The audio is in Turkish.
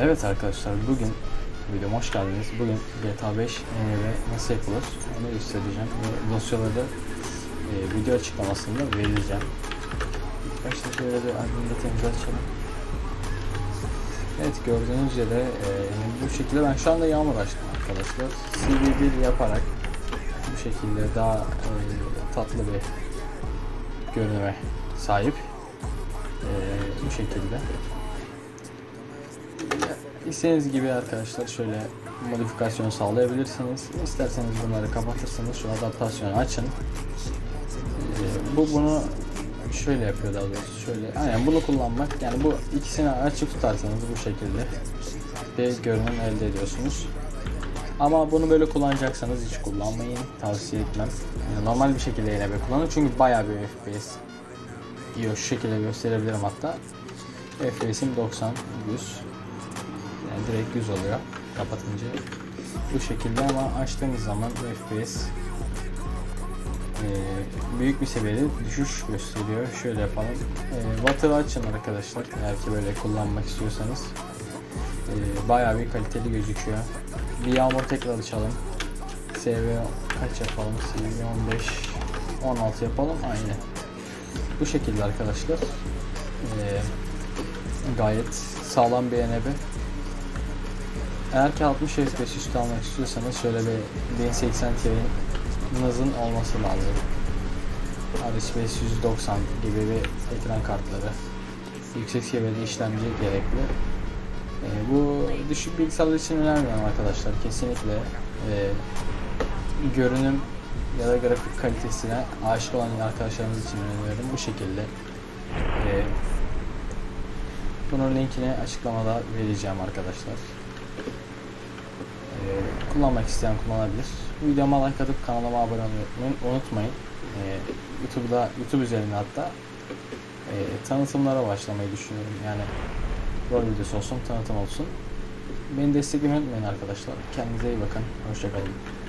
Evet arkadaşlar bugün videoma hoş geldiniz. Bugün GTA 5 ve nasıl yapılır onu göstereceğim ve dosyaları da e, video açıklamasında vereceğim. İlk başta şöyle bir albümde temiz açalım. Evet gördüğünüz üzere e, bu şekilde ben şu anda yağmur açtım arkadaşlar. CD1 yaparak bu şekilde daha e, tatlı bir görünüme sahip. E, bu şekilde. İstediğiniz gibi arkadaşlar şöyle modifikasyon sağlayabilirsiniz. İsterseniz bunları kapatırsanız şu adaptasyonu açın. Ee, bu bunu şöyle yapıyor daha doğrusu. Şöyle aynen bunu kullanmak yani bu ikisini açık tutarsanız bu şekilde bir görünüm elde ediyorsunuz. Ama bunu böyle kullanacaksanız hiç kullanmayın. Tavsiye etmem. Yani normal bir şekilde yine kullanın çünkü bayağı bir FPS yiyor. Şu şekilde gösterebilirim hatta. FPS'im 90, 100. Yani direkt 100 oluyor kapatınca. Bu şekilde ama açtığınız zaman FPS e, büyük bir seviyede düşüş gösteriyor. Şöyle yapalım. E, watt'ı açın arkadaşlar. Eğer ki böyle kullanmak istiyorsanız. E, bayağı bir kaliteli gözüküyor. Bir yağmur tekrar açalım. SV kaç yapalım? SV 15 16 yapalım. Aynen. Bu şekilde arkadaşlar. E, gayet sağlam bir NB. Eğer ki 60 FPS üstü almak istiyorsanız şöyle bir 1080 Ti'nin olması lazım. RX 590 gibi bir ekran kartları. Yüksek seviyede işlemci gerekli. Ee, bu düşük bilgisayarlar için önermiyorum arkadaşlar. Kesinlikle ee, görünüm ya da grafik kalitesine aşık olan arkadaşlarımız için öneriyorum. Bu şekilde. Ee, bunun linkini açıklamada vereceğim arkadaşlar. Ee, kullanmak isteyen kullanabilir. Videoma like atıp kanalıma abone olmayı unutmayın. Ee, YouTube'da YouTube üzerinde hatta e, tanıtımlara başlamayı düşünüyorum. Yani rol videosu olsun, tanıtım olsun. Beni desteklemeyi unutmayın arkadaşlar. Kendinize iyi bakın. Hoşçakalın.